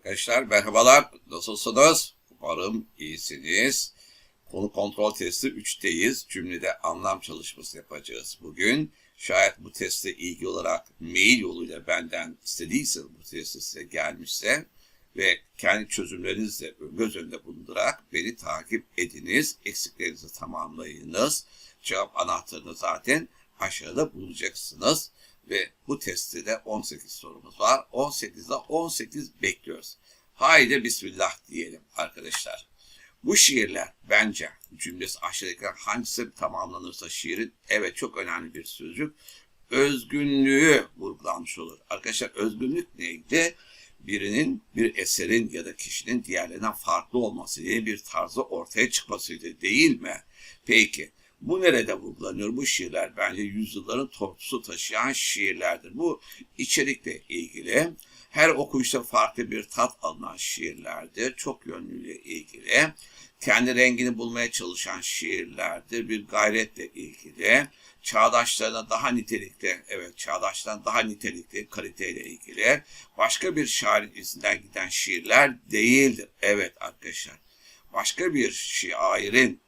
Arkadaşlar merhabalar. Nasılsınız? Umarım iyisiniz. Konu kontrol testi 3'teyiz. Cümlede anlam çalışması yapacağız bugün. Şayet bu teste ilgi olarak mail yoluyla benden istediyseniz bu test size gelmişse ve kendi çözümlerinizi de göz önünde bulundurarak beni takip ediniz. Eksiklerinizi tamamlayınız. Cevap anahtarını zaten aşağıda bulacaksınız. Ve bu testte de 18 sorumuz var. 18'de 18 bekliyoruz. Haydi bismillah diyelim arkadaşlar. Bu şiirler bence cümlesi aşağıdaki hangisi tamamlanırsa şiirin evet çok önemli bir sözcük. Özgünlüğü vurgulanmış olur. Arkadaşlar özgünlük neydi? Birinin bir eserin ya da kişinin diğerlerinden farklı olması, yeni bir tarzı ortaya çıkmasıydı değil mi? Peki bu nerede vurgulanıyor? Bu şiirler bence yüzyılların tortusu taşıyan şiirlerdir. Bu içerikle ilgili her okuyuşta farklı bir tat alınan şiirlerdir. Çok yönlüyle ilgili. Kendi rengini bulmaya çalışan şiirlerdir. Bir gayretle ilgili. Çağdaşlarına daha nitelikli, evet çağdaşlarına daha nitelikli kaliteyle ilgili. Başka bir şairin izinden giden şiirler değildir. Evet arkadaşlar. Başka bir şairin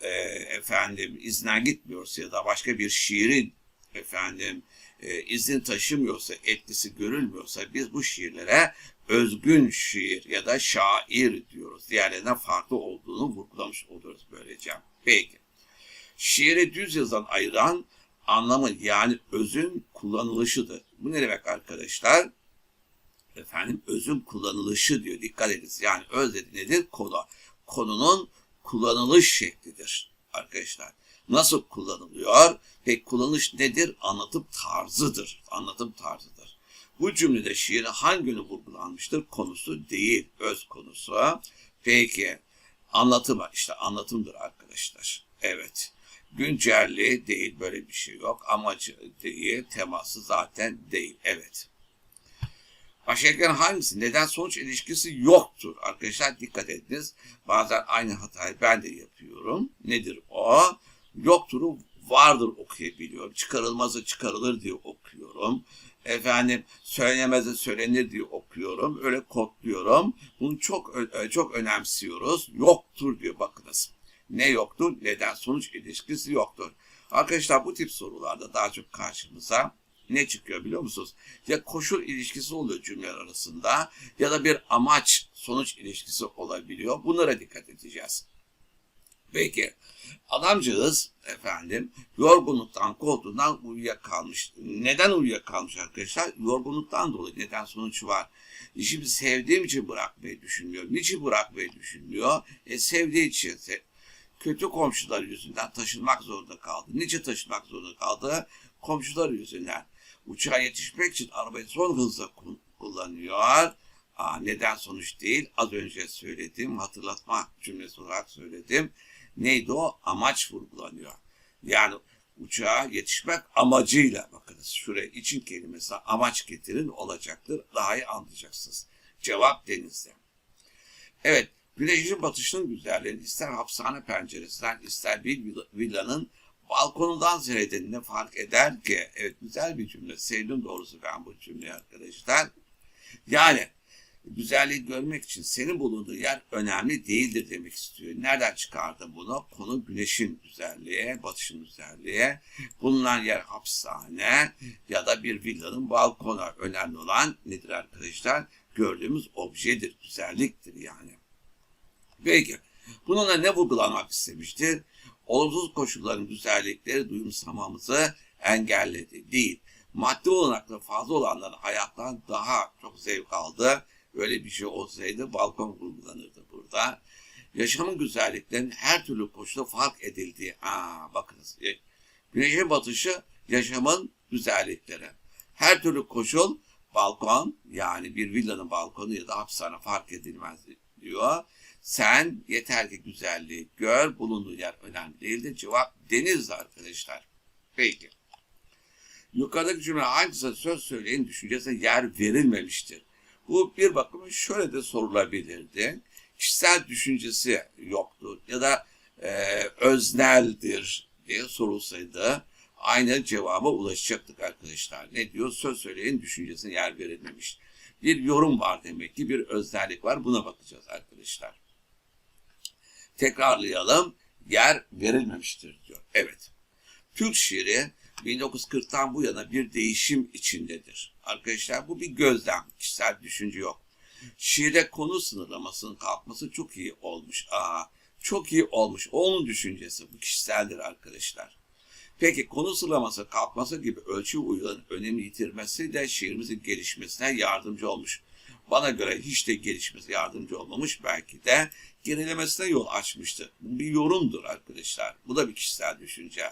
e, efendim iznen gitmiyorsa ya da başka bir şiirin efendim e, izin taşımıyorsa, etkisi görülmüyorsa biz bu şiirlere özgün şiir ya da şair diyoruz. Diğerlerinden farklı olduğunu vurgulamış oluyoruz böylece. Peki. Şiiri düz yazan ayıran anlamı yani özün kullanılışıdır. Bu ne demek arkadaşlar? Efendim özün kullanılışı diyor. Dikkat ediniz. Yani öz dedi nedir? Konu. Konunun kullanılış şeklidir arkadaşlar. Nasıl kullanılıyor? Peki kullanış nedir? Anlatım tarzıdır. Anlatım tarzıdır. Bu cümlede şiirin hangi yönü vurgulanmıştır? Konusu değil, öz konusu. Peki anlatımı işte anlatımdır arkadaşlar. Evet. Güncelli değil böyle bir şey yok. Amacı değil, teması zaten değil. Evet. Aşağıdakilerin hangisi neden sonuç ilişkisi yoktur? Arkadaşlar dikkat ediniz. Bazen aynı hatayı ben de yapıyorum. Nedir o? Yoktur'u vardır okuyabiliyorum. Çıkarılmazı çıkarılır diye okuyorum. Efendim söylenemezse söylenir diye okuyorum. Öyle kodluyorum. Bunu çok çok önemsiyoruz. Yoktur diyor bakınız. Ne yoktur? Neden sonuç ilişkisi yoktur. Arkadaşlar bu tip sorularda daha çok karşımıza ne çıkıyor biliyor musunuz? Ya koşul ilişkisi oluyor cümleler arasında ya da bir amaç sonuç ilişkisi olabiliyor. Bunlara dikkat edeceğiz. Peki adamcağız efendim yorgunluktan koltuğundan uyuyakalmış. Neden uyuyakalmış arkadaşlar? Yorgunluktan dolayı neden sonuç var. İşimi sevdiğim için bırakmayı düşünmüyor. Niçin bırakmayı düşünmüyor? E, sevdiği için. Kötü komşular yüzünden taşınmak zorunda kaldı. Niçin taşınmak zorunda kaldı? Komşular yüzünden. Uçağa yetişmek için arabayı son hızla kullanıyor. Aa, neden sonuç değil. Az önce söyledim. Hatırlatma cümlesi olarak söyledim. Neydi o? Amaç vurgulanıyor. Yani uçağa yetişmek amacıyla bakınız şuraya için kelimesi amaç getirin olacaktır. Daha iyi anlayacaksınız. Cevap denizde. Evet, güneşin batışının güzelliğini ister hapishane penceresinden ister bir villanın balkonundan seyredenine fark eder ki evet güzel bir cümle. Sevdim doğrusu ben bu cümleyi arkadaşlar. Yani güzelliği görmek için senin bulunduğu yer önemli değildir demek istiyor. Nereden çıkardı bunu? Konu güneşin güzelliği, batışın güzelliği. Bulunan yer hapishane ya da bir villanın balkonu. Önemli olan nedir arkadaşlar? Gördüğümüz objedir, güzelliktir yani. Peki, bununla ne vurgulanmak istemiştir? Olumsuz koşulların güzellikleri duyumsamamızı engelledi değil. Maddi olanaklı fazla olanların hayattan daha çok zevk aldı Öyle bir şey olsaydı balkon vurgulanırdı burada. Yaşamın güzelliklerinin her türlü koşulda fark edildiği. Aa, bakınız. E, güneşin batışı yaşamın güzellikleri. Her türlü koşul balkon yani bir villanın balkonu ya da hapishane fark edilmez diyor. Sen yeter ki güzelliği gör, bulunduğu yer önemli değildir. Cevap denizdi arkadaşlar. Peki. Yukarıdaki cümle hangisi söz söyleyin düşüncesine yer verilmemiştir. Bu bir bakıma şöyle de sorulabilirdi. Kişisel düşüncesi yoktur ya da e, özneldir diye sorulsaydı aynı cevaba ulaşacaktık arkadaşlar. Ne diyor? Söz söyleyin düşüncesine yer verilmemiş. Bir yorum var demek ki, bir özellik var. Buna bakacağız arkadaşlar. Tekrarlayalım. Yer verilmemiştir diyor. Evet. Türk şiiri 1940'tan bu yana bir değişim içindedir. Arkadaşlar bu bir gözlem, kişisel düşünce yok. Şiirde konu sınırlamasının kalkması çok iyi olmuş. Aa, çok iyi olmuş. Onun düşüncesi bu kişiseldir arkadaşlar. Peki konu sıralaması kalkması gibi ölçü uyuların önemi yitirmesi de şiirimizin gelişmesine yardımcı olmuş. Bana göre hiç de gelişmesi yardımcı olmamış belki de gerilemesine yol açmıştır. Bu bir yorumdur arkadaşlar. Bu da bir kişisel düşünce.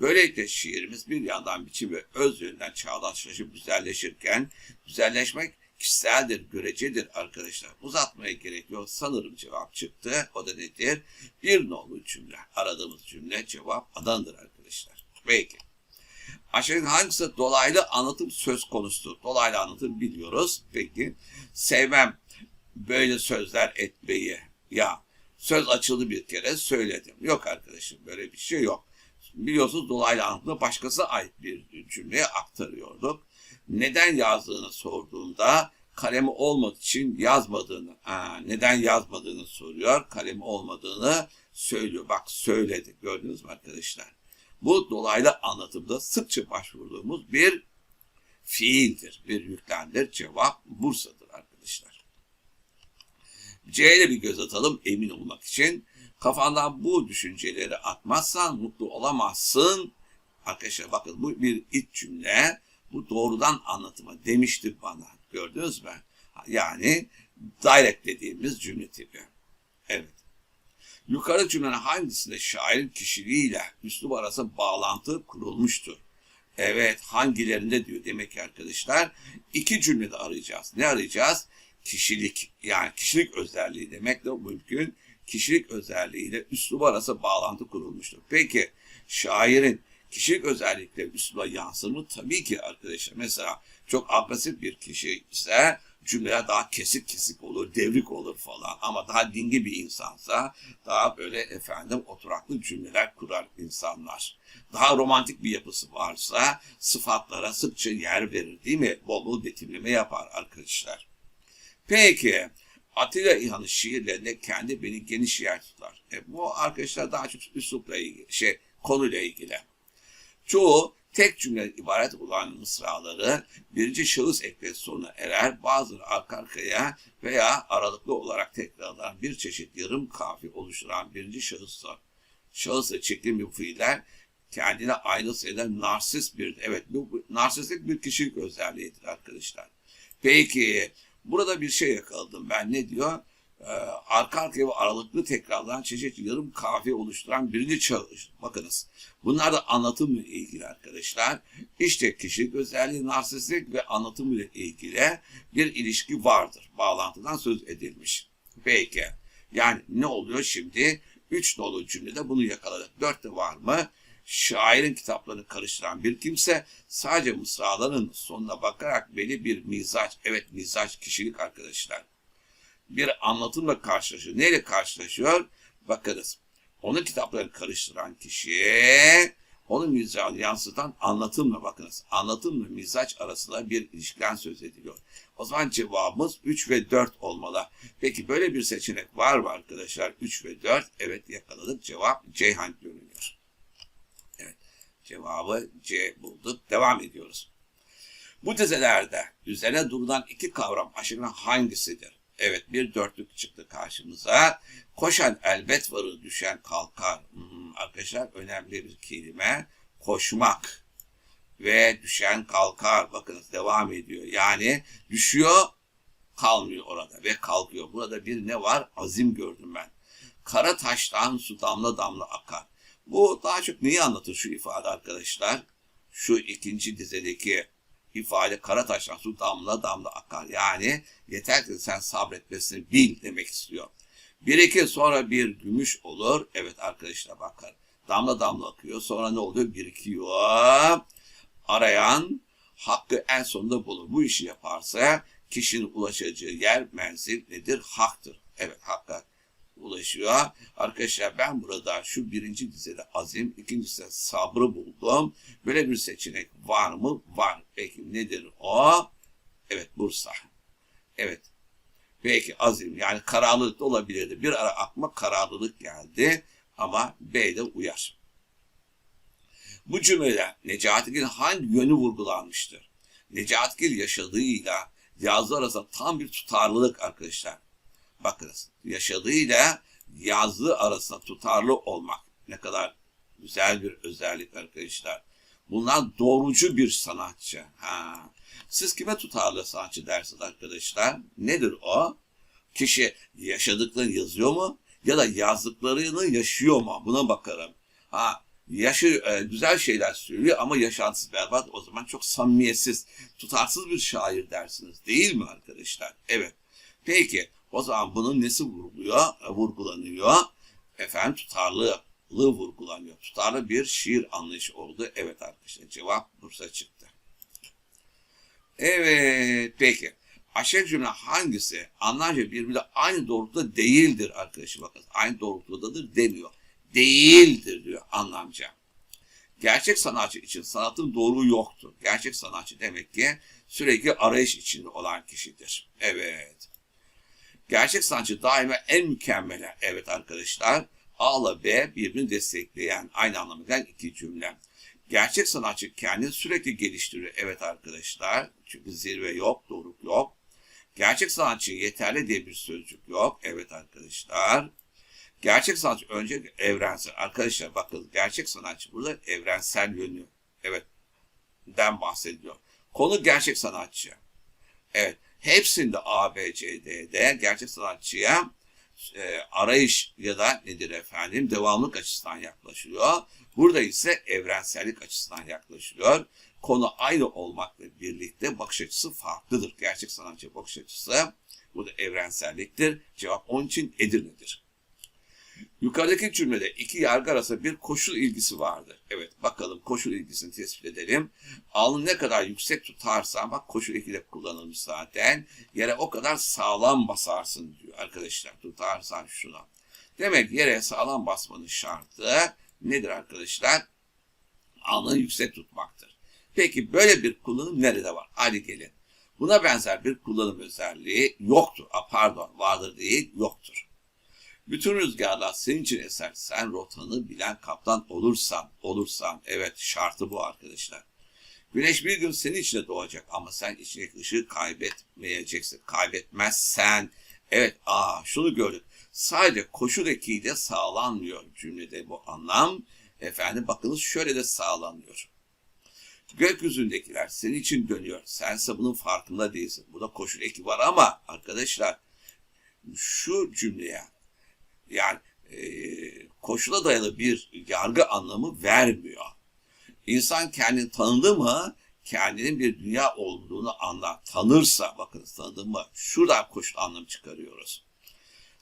Böylelikle şiirimiz bir yandan biçim ve öz yönünden çağdaşlaşıp güzelleşirken güzelleşmek kişiseldir, görecedir arkadaşlar. Uzatmaya gerek yok. Sanırım cevap çıktı. O da nedir? Bir nolu cümle. Aradığımız cümle cevap adandır arkadaşlar. Peki. Aşağıdaki hangisi dolaylı anlatım söz konusu? Dolaylı anlatım biliyoruz. Peki. Sevmem böyle sözler etmeyi. Ya söz açıldı bir kere söyledim. Yok arkadaşım böyle bir şey yok. Biliyorsunuz dolaylı anlatımda başkası ait bir cümleye aktarıyorduk. Neden yazdığını sorduğumda kalemi olmadığı için yazmadığını, aa, neden yazmadığını soruyor. Kalemi olmadığını söylüyor. Bak söyledi. Gördünüz mü arkadaşlar? Bu dolaylı anlatımda sıkça başvurduğumuz bir fiildir, bir yüklemdir. Cevap Bursa'dır arkadaşlar. C'ye bir göz atalım emin olmak için. Kafandan bu düşünceleri atmazsan mutlu olamazsın. Arkadaşlar bakın bu bir iç cümle. Bu doğrudan anlatıma demişti bana. Gördünüz mü? Yani direct dediğimiz cümle tipi. Evet. Yukarı cümlenin hangisinde şairin kişiliğiyle üslup arası bağlantı kurulmuştur? Evet, hangilerinde diyor demek ki arkadaşlar. iki cümlede arayacağız. Ne arayacağız? Kişilik, yani kişilik özelliği demek de mümkün. Kişilik özelliğiyle üslup arası bağlantı kurulmuştur. Peki, şairin kişilik özellikle üsluba yansır mı? Tabii ki arkadaşlar. Mesela çok agresif bir kişi ise cümleler daha kesik kesik olur, devrik olur falan. Ama daha dingi bir insansa daha böyle efendim oturaklı cümleler kurar insanlar. Daha romantik bir yapısı varsa sıfatlara sıkça yer verir değil mi? Bol bol betimleme yapar arkadaşlar. Peki Atilla İlhan'ın şiirlerinde kendi beni geniş yer tutar. E, bu arkadaşlar daha çok üslupla ilgili, şey konuyla ilgili. Çoğu tek cümle ibaret olan mısraları birinci şahıs eklesi sonuna erer. Bazıları arka arkaya veya aralıklı olarak tekrarlanan bir çeşit yarım kafi oluşturan birinci şahısla şahısla çektiğim bu fiiller kendine aynı sayıda narsist bir, evet bu narsistik bir kişilik özelliğidir arkadaşlar. Peki burada bir şey yakaladım ben ne diyor? Ee, arka arkaya ve aralıklı tekrarlanan çeşitli yarım kafiye oluşturan birinci çalış. Bakınız bunlar da anlatımla ilgili arkadaşlar. İşte kişilik özelliği, narsistik ve anlatım ile ilgili bir ilişki vardır. Bağlantıdan söz edilmiş. Peki yani ne oluyor şimdi? Üç nolu cümlede bunu yakaladık. Dört de var mı? Şairin kitaplarını karıştıran bir kimse sadece mısraların sonuna bakarak belli bir mizaç, evet mizaç kişilik arkadaşlar bir anlatımla karşılaşıyor. Neyle karşılaşıyor? Bakınız. Onun kitaplarını karıştıran kişi onun mizacını yansıtan anlatımla bakınız. Anlatımla mizaç arasında bir ilişkiden söz ediliyor. O zaman cevabımız 3 ve 4 olmalı. Peki böyle bir seçenek var mı arkadaşlar? 3 ve 4. Evet yakaladık. Cevap Ceyhan görünüyor. Evet. Cevabı C bulduk. Devam ediyoruz. Bu dizelerde üzerine durulan iki kavram aşırı hangisidir? Evet bir dörtlük çıktı karşımıza. Koşan elbet varır, düşen kalkar. Hmm, arkadaşlar önemli bir kelime. Koşmak ve düşen kalkar. Bakınız devam ediyor. Yani düşüyor kalmıyor orada ve kalkıyor. Burada bir ne var? Azim gördüm ben. Kara taştan su damla damla akar. Bu daha çok neyi anlatır şu ifade arkadaşlar? Şu ikinci dizedeki ifade kara taştan su damla damla akar. Yani yeter ki sen sabretmesini bil demek istiyor. Bir iki sonra bir gümüş olur. Evet arkadaşlar bakar. Damla damla akıyor. Sonra ne oluyor? Birikiyor. Arayan hakkı en sonunda bulur. Bu işi yaparsa kişinin ulaşacağı yer menzil nedir? Haktır. Evet hakka ulaşıyor. Arkadaşlar ben burada şu birinci dizede azim, ikincisi sabrı buldum. Böyle bir seçenek var mı? Var. Peki nedir o? Evet Bursa. Evet. Belki azim yani kararlılık da olabilirdi. Bir ara aklıma kararlılık geldi ama B de uyar. Bu cümlede Necatigil'in hangi yönü vurgulanmıştır? Necatigil yaşadığıyla yazdığı arasında tam bir tutarlılık arkadaşlar. Bakınız yaşadığıyla yazdığı arasında tutarlı olmak ne kadar güzel bir özellik arkadaşlar. Bunlar doğrucu bir sanatçı. Ha. Siz kime tutarlı sanatçı dersiniz arkadaşlar? Nedir o? Kişi yaşadıklarını yazıyor mu? Ya da yazdıklarını yaşıyor mu? Buna bakarım. Ha, yaşı e, güzel şeyler söylüyor ama yaşantısı berbat. O zaman çok samimiyetsiz, tutarsız bir şair dersiniz. Değil mi arkadaşlar? Evet. Peki o zaman bunun nesi vurguluyor, e, vurgulanıyor? Efendim tutarlılığı vurgulanıyor. Tutarlı bir şiir anlayışı oldu. Evet arkadaşlar cevap Bursa çıktı. Evet peki. Aşağı cümle hangisi anlamca birbiriyle aynı doğrultuda değildir arkadaşım bakın. Aynı doğrultudadır demiyor. Değildir diyor anlamca. Gerçek sanatçı için sanatın doğru yoktur. Gerçek sanatçı demek ki sürekli arayış içinde olan kişidir. Evet. Gerçek sanatçı daima en mükemmele. Evet arkadaşlar. A ile B birbirini destekleyen aynı gelen iki cümle. Gerçek sanatçı kendini sürekli geliştiriyor. Evet arkadaşlar. Çünkü zirve yok, doruk yok. Gerçek sanatçı yeterli diye bir sözcük yok. Evet arkadaşlar. Gerçek sanatçı önce evrensel. Arkadaşlar bakın gerçek sanatçı burada evrensel yönü. Evet. Den bahsediyor. Konu gerçek sanatçı. Evet. Hepsinde A, B, C, D'de gerçek sanatçıya e, arayış ya da nedir efendim devamlık açısından yaklaşılıyor. Burada ise evrensellik açısından yaklaşılıyor. Konu aynı olmakla birlikte bakış açısı farklıdır. Gerçek sanatçı bakış açısı burada evrenselliktir. Cevap onun için Edirne'dir. Yukarıdaki cümlede iki yargı arasında bir koşul ilgisi vardır. Evet bakalım koşul ilgisini tespit edelim. Alnı ne kadar yüksek tutarsan bak koşul 2'de kullanılmış zaten. Yere o kadar sağlam basarsın diyor arkadaşlar tutarsan şuna. Demek yere sağlam basmanın şartı nedir arkadaşlar? Alnı yüksek tutmaktır. Peki böyle bir kullanım nerede var? Hadi gelin. Buna benzer bir kullanım özelliği yoktur. A, pardon vardır değil yoktur. Bütün rüzgarlar senin için eser. Sen rotanı bilen kaptan olursan, olursan, evet şartı bu arkadaşlar. Güneş bir gün senin içine doğacak ama sen içindeki ışığı kaybetmeyeceksin. Kaybetmezsen, evet aa şunu gördük. Sadece koşul ekiği de sağlanmıyor cümlede bu anlam. Efendim bakınız şöyle de sağlanıyor. Gökyüzündekiler senin için dönüyor. Sense bunun farkında değilsin. Bu da koşul eki var ama arkadaşlar şu cümleye yani e, koşula dayalı bir yargı anlamı vermiyor. İnsan kendini tanıdı mı kendinin bir dünya olduğunu anlar. Tanırsa bakın tanıdı mı şuradan koşul anlamı çıkarıyoruz.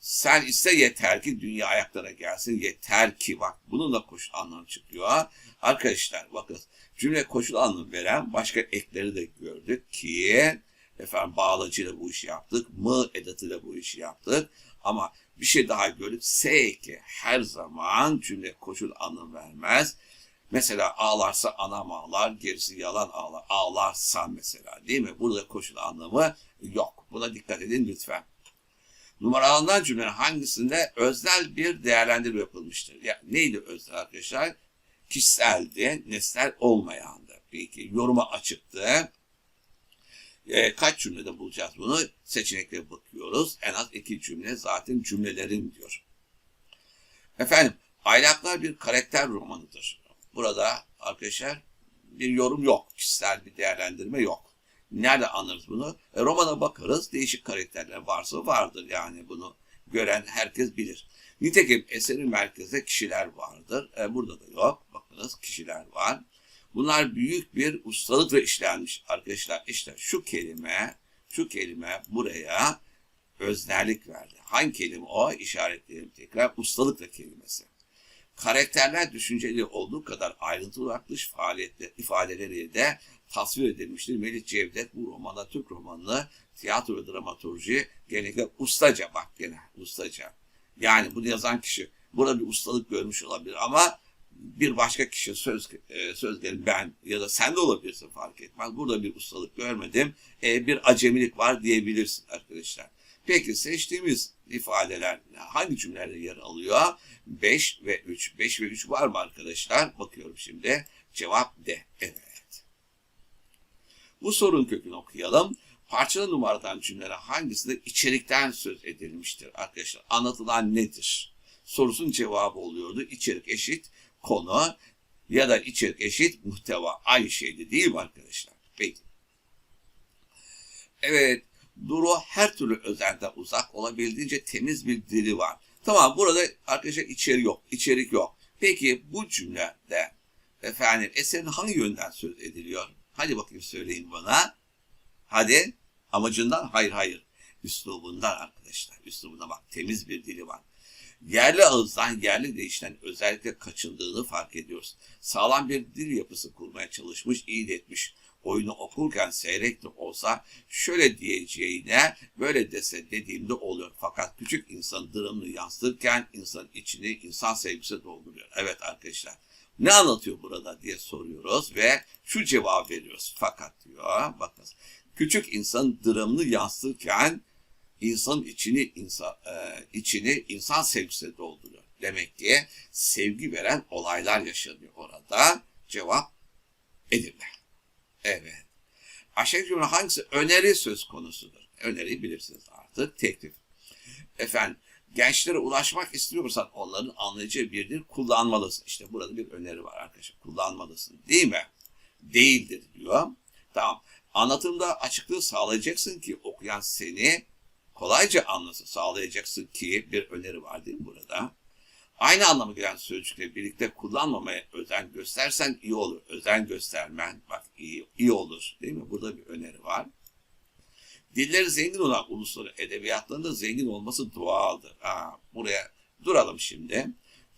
Sen iste yeter ki dünya ayaklara gelsin. Yeter ki bak bunun da koşul anlamı çıkıyor. Arkadaşlar bakın cümle koşul anlamı veren başka ekleri de gördük ki efendim bağlacıyla bu işi yaptık. Mı edatıyla bu işi yaptık. Ama bir şey daha görüp S eki her zaman cümle koşul anlam vermez. Mesela ağlarsa anam ağlar, gerisi yalan ağlar. Ağlarsan mesela değil mi? Burada koşul anlamı yok. Buna dikkat edin lütfen. Numaralandan cümlenin hangisinde öznel bir değerlendirme yapılmıştır? Ya, neydi öznel arkadaşlar? Kişiseldi, nesnel olmayandı. Peki yoruma açıktı. E, kaç cümlede bulacağız bunu? Seçeneklere bakıyoruz. En az iki cümle zaten cümlelerin diyor. Efendim, Aylaklar bir karakter romanıdır. Burada arkadaşlar bir yorum yok. Kişisel bir değerlendirme yok. Nerede anlarız bunu? E, romana bakarız. Değişik karakterler varsa vardır. Yani bunu gören herkes bilir. Nitekim eserin merkezinde kişiler vardır. E, burada da yok. Bakınız kişiler var. Bunlar büyük bir ustalıkla işlenmiş arkadaşlar. İşte şu kelime, şu kelime buraya öznerlik verdi. Hangi kelime o? İşaretleyelim tekrar. Ustalıkla kelimesi. Karakterler düşünceli olduğu kadar ayrıntılı yaklaşık faaliyetler, ifadeleri de tasvir edilmiştir. Melih Cevdet bu romanda Türk romanını tiyatro ve dramaturji genellikle ustaca bak gene ustaca. Yani bunu yazan kişi burada bir ustalık görmüş olabilir ama bir başka kişi söz e, söz gelin ben ya da sen de olabilirsin fark etmez. Burada bir ustalık görmedim. E, bir acemilik var diyebilirsin arkadaşlar. Peki seçtiğimiz ifadeler hangi cümlelerde yer alıyor? 5 ve 3. 5 ve 3 var mı arkadaşlar? Bakıyorum şimdi. Cevap D. Evet. Bu sorunun kökünü okuyalım. Parçalı numaradan cümlelere hangisinde içerikten söz edilmiştir arkadaşlar? Anlatılan nedir? Sorusunun cevabı oluyordu. İçerik eşit konu ya da içerik eşit muhteva. Aynı şeydi değil mi arkadaşlar? Peki. Evet. Duru her türlü özelden uzak olabildiğince temiz bir dili var. Tamam burada arkadaşlar içerik yok. içerik yok. Peki bu cümlede efendim eserin hangi yönden söz ediliyor? Hadi bakayım söyleyin bana. Hadi. Amacından? Hayır hayır. Üslubundan arkadaşlar. Üslubuna bak. Temiz bir dili var. Yerli ağızdan yerli değişten özellikle kaçındığını fark ediyoruz. Sağlam bir dil yapısı kurmaya çalışmış, iyi etmiş. Oyunu okurken seyrek de olsa şöyle diyeceğine böyle dese dediğimde oluyor. Fakat küçük insan dramını yansıtırken insan içini insan sevgisi dolduruyor. Evet arkadaşlar ne anlatıyor burada diye soruyoruz ve şu cevap veriyoruz. Fakat diyor bakın küçük insan dramını yansıtırken insan içini insan e, içini insan sevgisi dolduruyor. Demek ki sevgi veren olaylar yaşanıyor orada. Cevap Edirne. Evet. Aşağı cümle hangisi öneri söz konusudur? Öneri bilirsiniz artık. Teklif. Efendim gençlere ulaşmak istiyorsan onların anlayacağı bir dil kullanmalısın. İşte burada bir öneri var arkadaşlar. Kullanmalısın. Değil mi? Değildir diyor. Tamam. Anlatımda açıklığı sağlayacaksın ki okuyan seni kolayca anlasın sağlayacaksın ki bir öneri var değil mi burada? Aynı anlamı gelen sözcükle birlikte kullanmamaya özen göstersen iyi olur. Özen göstermen bak iyi, iyi olur değil mi? Burada bir öneri var. Dilleri zengin olan ulusları edebiyatlarında zengin olması doğaldır. Aa, buraya duralım şimdi.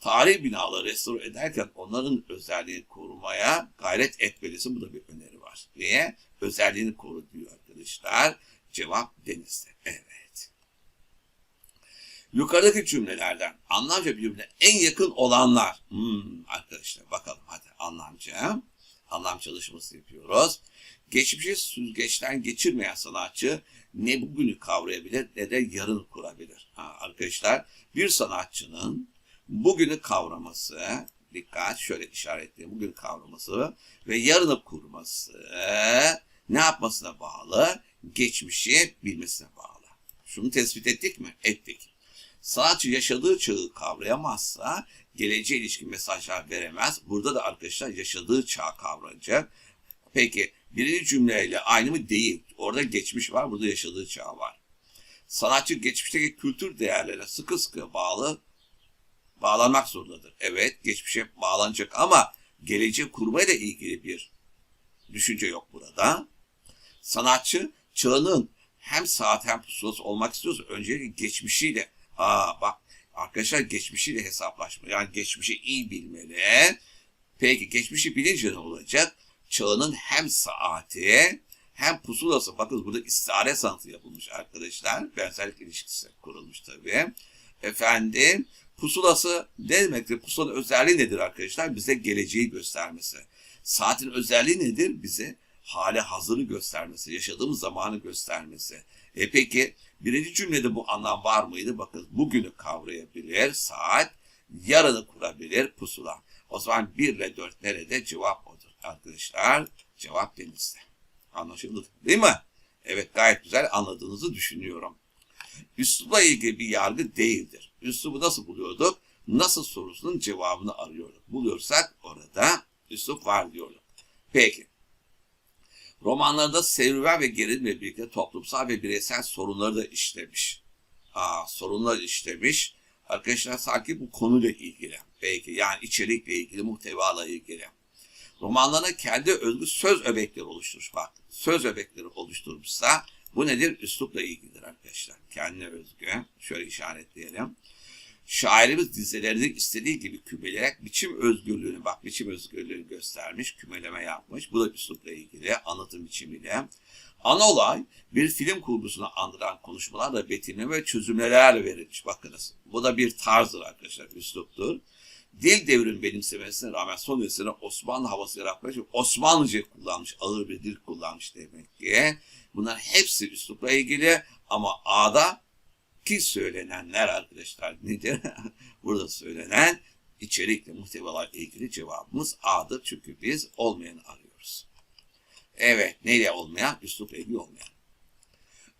Tarih binaları restore ederken onların özelliğini korumaya gayret etmelisin. Bu da bir öneri var. Niye? Özelliğini koru diyor arkadaşlar. Cevap denizde. Evet. Yukarıdaki cümlelerden anlamca birbirine en yakın olanlar. Hmm, arkadaşlar bakalım hadi anlamca. Anlam çalışması yapıyoruz. Geçmişi süzgeçten geçirmeyen sanatçı ne bugünü kavrayabilir ne de yarın kurabilir. Ha, arkadaşlar bir sanatçının bugünü kavraması, dikkat şöyle işaretleyeyim, bugün kavraması ve yarını kurması ne yapmasına bağlı? Geçmişi bilmesine bağlı. Şunu tespit ettik mi? Ettik. Sanatçı yaşadığı çağı kavrayamazsa geleceğe ilişkin mesajlar veremez. Burada da arkadaşlar yaşadığı çağ kavrayacak. Peki birinci cümleyle aynı mı? Değil. Orada geçmiş var, burada yaşadığı çağ var. Sanatçı geçmişteki kültür değerlerine sıkı sıkı bağlı bağlanmak zorundadır. Evet, geçmişe bağlanacak ama geleceği kurmayla ilgili bir düşünce yok burada. Sanatçı çağının hem saat hem pusulası olmak istiyorsa öncelikle geçmişiyle aa bak arkadaşlar geçmişiyle hesaplaşma. Yani geçmişi iyi bilmeli. Peki geçmişi bilince ne olacak? Çağının hem saati hem pusulası. Bakın burada istihare sanatı yapılmış arkadaşlar. Benzerlik ilişkisi kurulmuş tabii. Efendim pusulası ne demektir? Pusulanın özelliği nedir arkadaşlar? Bize geleceği göstermesi. Saatin özelliği nedir? Bize hale hazırı göstermesi, yaşadığımız zamanı göstermesi. E peki birinci cümlede bu anlam var mıydı? Bakın bugünü kavrayabilir, saat, yarını kurabilir, pusula. O zaman 1 ile 4 nerede? Cevap odur. Arkadaşlar cevap denizde. Anlaşıldı değil mi? Evet gayet güzel anladığınızı düşünüyorum. Üslupla ilgili bir yargı değildir. Üslubu nasıl buluyorduk? Nasıl sorusunun cevabını arıyorduk. Buluyorsak orada üslup var diyorduk. Peki. Romanlarında serüven ve gerilimle birlikte toplumsal ve bireysel sorunları da işlemiş. Aa, sorunlar işlemiş. Arkadaşlar sanki bu konuyla ilgili. Belki yani içerikle ilgili, muhtevalarla ilgili. Romanlarına kendi özgü söz öbekleri oluşturmuş. Bak söz öbekleri oluşturmuşsa bu nedir? Üslupla ilgilidir arkadaşlar. Kendine özgü. Şöyle işaretleyelim. Şairimiz dizelerini istediği gibi kümeleyerek biçim özgürlüğünü, bak biçim özgürlüğünü göstermiş, kümeleme yapmış. Bu da üslupla ilgili, anlatım biçimiyle. Ana olay bir film kurgusunu andıran konuşmalarla betimleme ve çözümlelerle verilmiş. Bakınız bu da bir tarzdır arkadaşlar, üsluptur. dil devrim benimsemesine rağmen son eseri Osmanlı havası yaratmak için Osmanlıca kullanmış, ağır bir dil kullanmış demek ki. Bunlar hepsi üslupla ilgili ama A'da ki söylenenler arkadaşlar nedir? Burada söylenen içerikle muhtevalarla ilgili cevabımız A'dır. Çünkü biz olmayanı arıyoruz. Evet, neyle olmayan? Üslupla ilgili olmayan.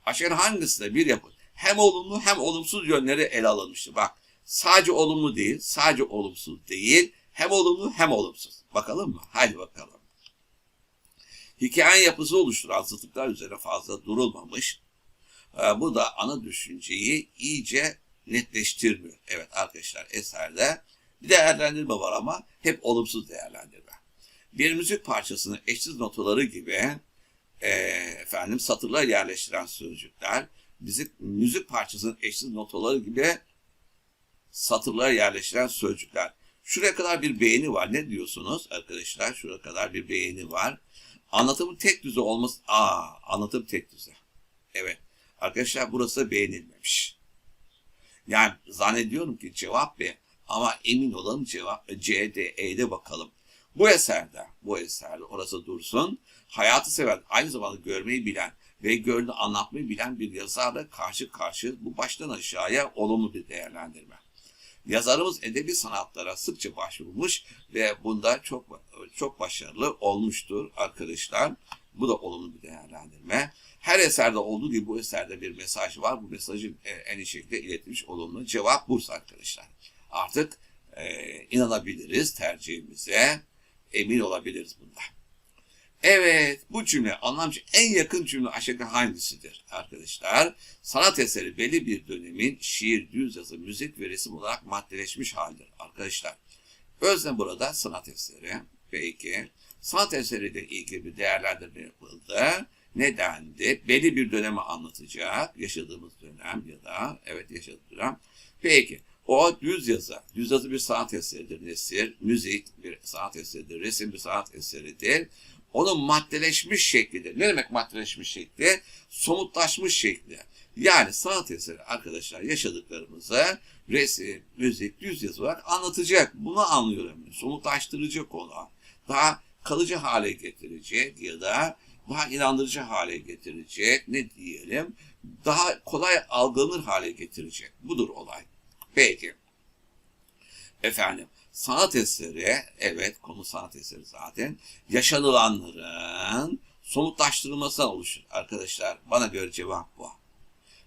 Aşağıda hangisinde bir yapı hem olumlu hem olumsuz yönleri ele alınmıştır? Bak, sadece olumlu değil, sadece olumsuz değil, hem olumlu hem olumsuz. Bakalım mı? Hadi bakalım. Hikayenin yapısı oluşturan zıtlıklar üzerine fazla durulmamış. Ee, Bu da ana düşünceyi iyice netleştirmiyor. Evet arkadaşlar eserde bir değerlendirme var ama hep olumsuz değerlendirme. Bir müzik parçasının eşsiz notaları gibi e, efendim satırlar yerleştiren sözcükler, müzik, müzik parçasının eşsiz notaları gibi satırlar yerleştiren sözcükler. Şuraya kadar bir beğeni var. Ne diyorsunuz arkadaşlar? Şuraya kadar bir beğeni var. Anlatımın tek düze olması... Aa, anlatım tek düze. Evet. Arkadaşlar burası beğenilmemiş. Yani zannediyorum ki cevap B. Ama emin olalım cevap C, D, E'de bakalım. Bu eserde, bu eserde orası dursun. Hayatı seven, aynı zamanda görmeyi bilen ve gördüğünü anlatmayı bilen bir yazarla karşı karşı bu baştan aşağıya olumlu bir değerlendirme. Yazarımız edebi sanatlara sıkça başvurmuş ve bunda çok çok başarılı olmuştur arkadaşlar. Bu da olumlu bir değerlendirme. Her eserde olduğu gibi bu eserde bir mesaj var. Bu mesajı e, en iyi şekilde iletilmiş olumlu. Cevap Bursa arkadaşlar. Artık e, inanabiliriz tercihimize. Emin olabiliriz bunda. Evet, bu cümle anlamcı en yakın cümle aşağıda hangisidir arkadaşlar? Sanat eseri belli bir dönemin şiir, düz yazı, müzik ve resim olarak maddeleşmiş haldir arkadaşlar. Özne burada sanat eseri. Peki, sanat eseriyle ilgili bir değerlendirme yapıldı. Nedendi? Belli bir dönemi anlatacak. Yaşadığımız dönem ya da evet yaşadığımız dönem. Peki, o düz yazı. Düz yazı bir sanat eseridir. Nesir, müzik bir sanat eseridir. Resim bir sanat eseridir onun maddeleşmiş şeklidir. Ne demek maddeleşmiş şekli? Somutlaşmış şekli. Yani sanat eseri arkadaşlar yaşadıklarımızı resim, müzik, düz yazı olarak anlatacak. Bunu anlıyorum. Somutlaştıracak onu. Daha kalıcı hale getirecek ya da daha inandırıcı hale getirecek. Ne diyelim? Daha kolay algılanır hale getirecek. Budur olay. Peki. Efendim sanat eseri, evet konu sanat eseri zaten, yaşanılanların somutlaştırılmasından oluşur arkadaşlar. Bana göre cevap bu.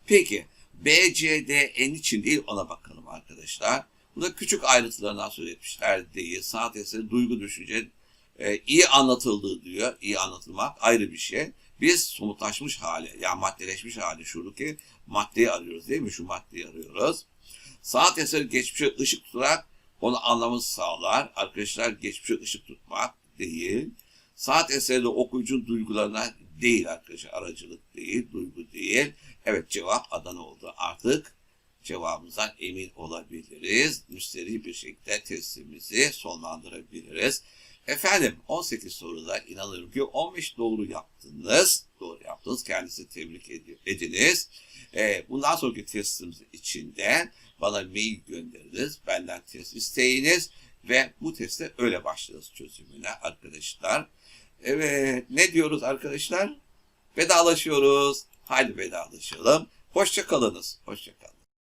Peki B, C, D, N için değil ona bakalım arkadaşlar. Burada küçük ayrıntılarından söz etmişler değil. Sanat eseri, duygu, düşünce e, iyi anlatıldığı diyor. İyi anlatılmak ayrı bir şey. Biz somutlaşmış hali, yani maddeleşmiş hali şuradaki maddeyi arıyoruz değil mi? Şu maddeyi arıyoruz. Sanat eseri geçmişe ışık tutarak onu anlamını sağlar. Arkadaşlar geçmişe ışık tutmak değil. Sanat eseri de okuyucunun duygularına değil arkadaşlar. Aracılık değil, duygu değil. Evet cevap Adana oldu. Artık cevabımızdan emin olabiliriz. Müsteri bir şekilde testimizi sonlandırabiliriz. Efendim 18 soruda inanıyorum ki 15 doğru yaptınız. Doğru yaptınız. Kendisi tebrik ediniz. Ee, bundan sonraki testimiz içinde bana mail gönderiniz. Benden test isteyiniz. Ve bu teste öyle başlarız çözümüne arkadaşlar. Evet ne diyoruz arkadaşlar? Vedalaşıyoruz. Haydi vedalaşalım. Hoşça kalınız. Hoşça kalın.